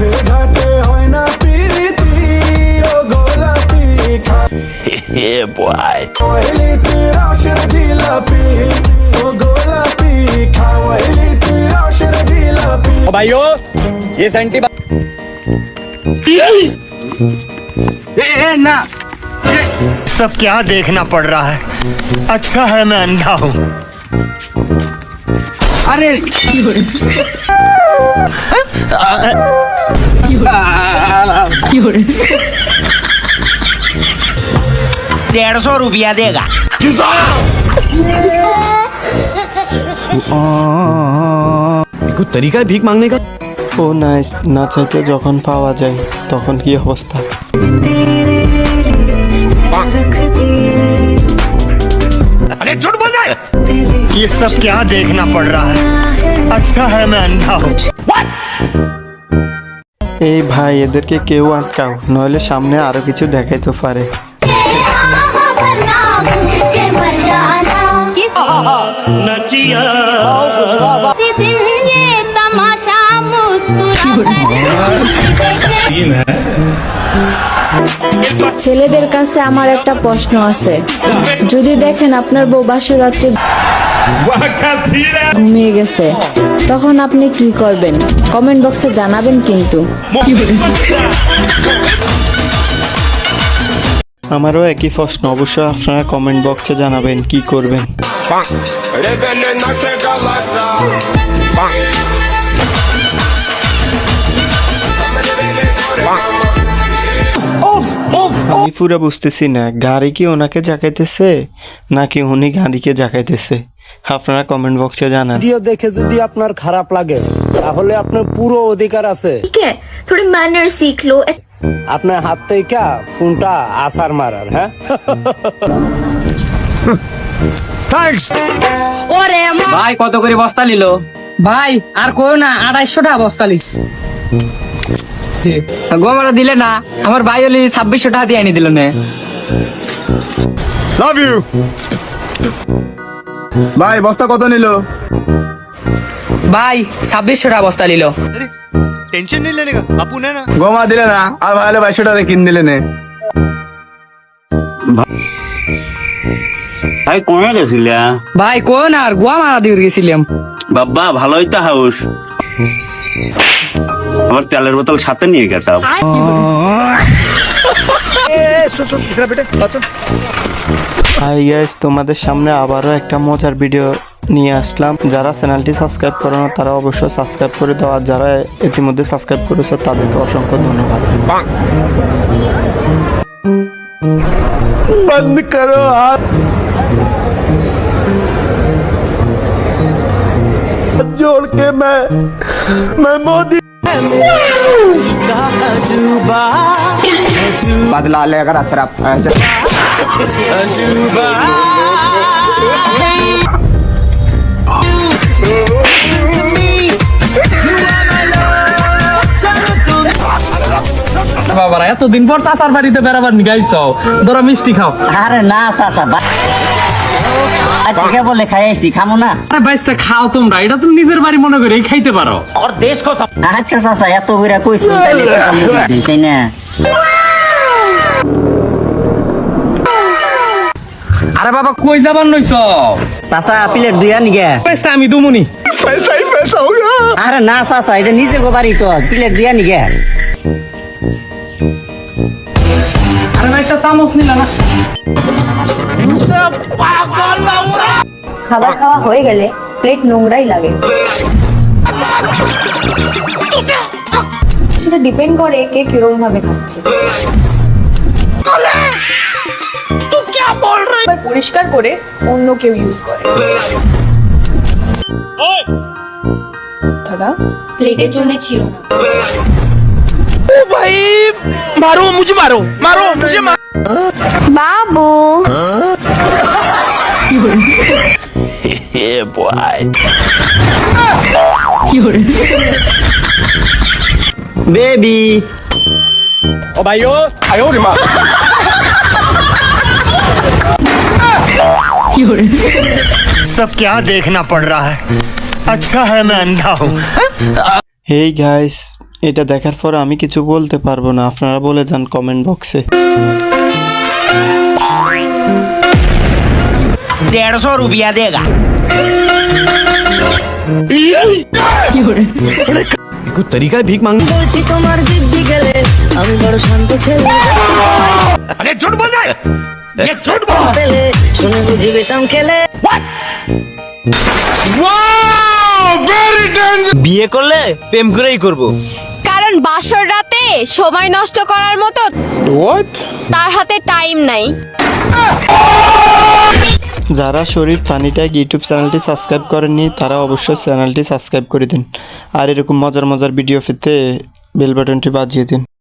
পথে ঘাটে হয় না পিরিতি ও গোলাপি Yeah, boy. খাওয়াইলি তুই রসের জিলাপি ও গোলাপি খাওয়াইলি তুই রসের জিলাপি भाइयों ये सेंटी सब क्या देखना पड़ रहा है अच्छा है मैं अंधा हूँ डेढ़ सौ रुपया देगा कुछ तरीका है भीख मांगने का ও নাইস না চাইতে যখন পাওয়া যায় তখন কি অবস্থা ये सब क्या देखना पड़ रहा है अच्छा है मैं अंधा हूँ এই ভাই, এদেরকে কেউ আটকাও, নইলে সামনে আরও কিছু দেখাইতে পারে। ছেলেদের কাছে আমার একটা প্রশ্ন আছে। যদি দেখেন আপনার বউ বাসর রাত্রে ঘুমিয়ে গেছে। তখন আপনি কি করবেন? কমেন্ট বক্সে জানাবেন কিন্তু। আমারও একই প্রশ্ন অবশ্যই আপনারা কমেন্ট বক্সে জানাবেন কি করবেন। আমি পুরো বুঝতেছি না গাড়ি কি ওনাকে জাকাইতেছে নাকি উনি গাড়িকে জাকাইতেছে আপনারা কমেন্ট বক্সে জানান ভিডিও দেখে যদি আপনার খারাপ লাগে তাহলে আপনার পুরো অধিকার আছে ठीक है थोड़ी मैनर सीख लो আপনার হাত থেকে ফোনটা আসার মারার হ্যাঁ ভাই কত করে বস্তা নিল ভাই আর কই না আড়াইশো টাকা বস্তা লিস গোমারা দিলে না আমার ভাই হলি ছাব্বিশশো টাকা দিয়ে আনি দিল না लव यू ভাই বস্তা কত নিল ভাই ছাব্বিশশো টাকা বস্তা নিল टेंशन नहीं लेने का अपू ने ना গোমা দিলে না আর ভাই হলে বাইশশো টাকা কিন দিলে নে ভাই কমে গেছিলা ভাই কই না আর গোয়া মারা দিয়ে গেছিলাম বাবা ভালোই তো হাউস আবার তেলের বোতল সাথে নিয়ে গেছাম হাই গাইস তোমাদের সামনে আবারও একটা মজার ভিডিও নিয়ে আসলাম। যারা চ্যানেলটি সাবস্ক্রাইব করো না তারা অবশ্যই সাবস্ক্রাইব করে দাও। আর যারা ইতিমধ্যে সাবস্ক্রাইব করেছে তাদেরকে অসংখ্য ধন্যবাদ। बदला लेकर अतरफ বাবারা এতদিন পর চাচার বাড়িতে বেড়াবার নিগাইছ ধরো মিষ্টি খাও আরে না চাচা ঠিক বলে খাইছি খামো না আরে বাইসটা খাও তোমরা এটা তো নিজের বাড়ি মনে করে খাইতে পারো ওর দেশ কসম আচ্ছা চাচা এত বইরা কইছো তাইলে কি করবো দিদি, তাই না বাবা কই যাবার নইছ? চাচা প্লেট দুই আনি গে। আমি দুমুনি। আরে না চাচা এটা নিজে গো বাড়ি তো। প্লেট দুই আনি গে। আরে বাইসটা চামচ নিলা না। খাবার খাওয়া হয়ে গেলে প্লেট নোংরাই লাগে। সেটা ডিপেন্ড করে কে কীরকম ভাবে খাচ্ছে। পরিষ্কার করে অন্য কেউ ইউজ করে। প্লেটের জন্য ছিল না। बाबू Yeah, boy. বেবি। ও ভাইও सब क्या देखना पड़ रहा है अच्छा है मैं अंधा हूँ এই গাইস এটা দেখার পর আমি কিছু বলতে পারবো না আপনারা বলে যান কমেন্ট বক্সে डेढ़ सौ रुपया देगा कुछ तरीका है भीख मांगने বলছি তোমার দিব্যি গেলে আমি বড় শান্ত ছেলে अरे झूठ बोल रहा है ये झूठ बोल পেলে শুনে বুঝি বিষম খেলে বিয়ে করলে প্রেম করেই করব কারণ বাসর রাতে সময় নষ্ট করার মতো তার হাতে টাইম নাই যারা শরীর ফানিটাই ইউটিউব চ্যানেলটি সাবস্ক্রাইব করেননি তারা অবশ্যই চ্যানেলটি সাবস্ক্রাইব করে দিন আর এরকম মজার মজার ভিডিও পেতে বেল বাটনটি বাজিয়ে দিন